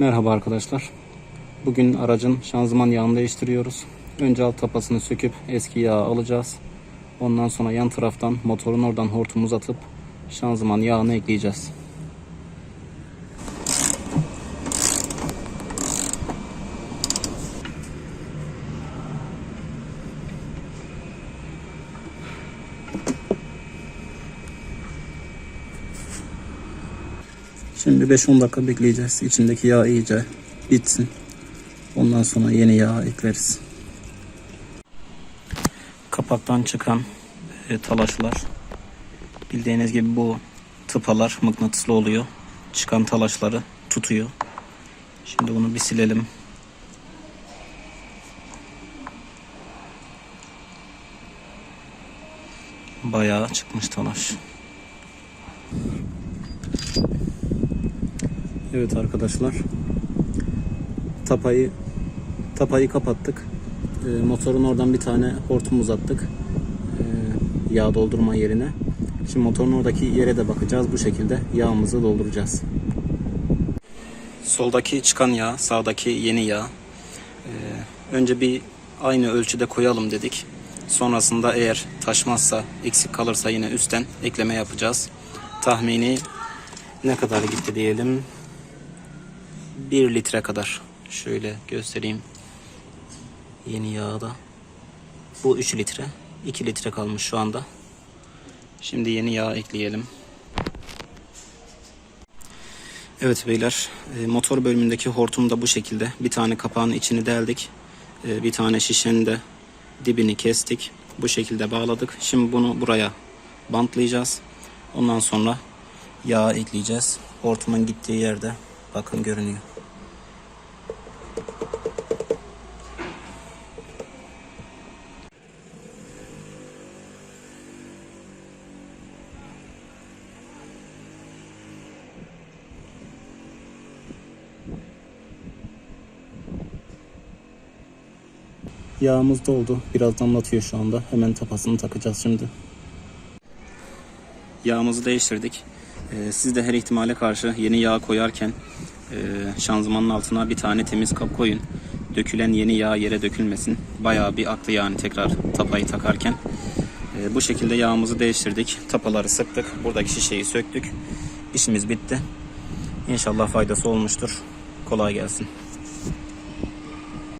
Merhaba arkadaşlar. Bugün aracın şanzıman yağını değiştiriyoruz. Önce alt tapasını söküp eski yağı alacağız. Ondan sonra yan taraftan motorun oradan hortum uzatıp şanzıman yağını ekleyeceğiz. Şimdi 5-10 dakika bekleyeceğiz. İçindeki yağ iyice bitsin. Ondan sonra yeni yağ ekleriz. Kapaktan çıkan e, talaşlar bildiğiniz gibi bu tıpalar mıknatıslı oluyor. Çıkan talaşları tutuyor. Şimdi bunu bir silelim. Bayağı çıkmış talaş. Evet arkadaşlar. Tapayı tapayı kapattık. Ee, motorun oradan bir tane hortum uzattık. Ee, yağ doldurma yerine. Şimdi motorun oradaki yere de bakacağız. Bu şekilde yağımızı dolduracağız. Soldaki çıkan yağ, sağdaki yeni yağ. Ee, önce bir aynı ölçüde koyalım dedik. Sonrasında eğer taşmazsa, eksik kalırsa yine üstten ekleme yapacağız. Tahmini ne kadar gitti diyelim. 1 litre kadar. Şöyle göstereyim. Yeni yağı da. Bu 3 litre. 2 litre kalmış şu anda. Şimdi yeni yağ ekleyelim. Evet beyler, e, motor bölümündeki hortum da bu şekilde. Bir tane kapağın içini deldik. E, Bir tane şişenin de dibini kestik. Bu şekilde bağladık. Şimdi bunu buraya bantlayacağız. Ondan sonra yağ ekleyeceğiz. Hortumun gittiği yerde bakın görünüyor. Yağımız doldu. Biraz damlatıyor şu anda. Hemen tapasını takacağız şimdi. Yağımızı değiştirdik. Ee, siz de her ihtimale karşı yeni yağ koyarken e, şanzımanın altına bir tane temiz kap koyun. Dökülen yeni yağ yere dökülmesin. Bayağı bir aklı yani tekrar tapayı takarken. Ee, bu şekilde yağımızı değiştirdik. Tapaları sıktık. Buradaki şişeyi söktük. İşimiz bitti. İnşallah faydası olmuştur. Kolay gelsin.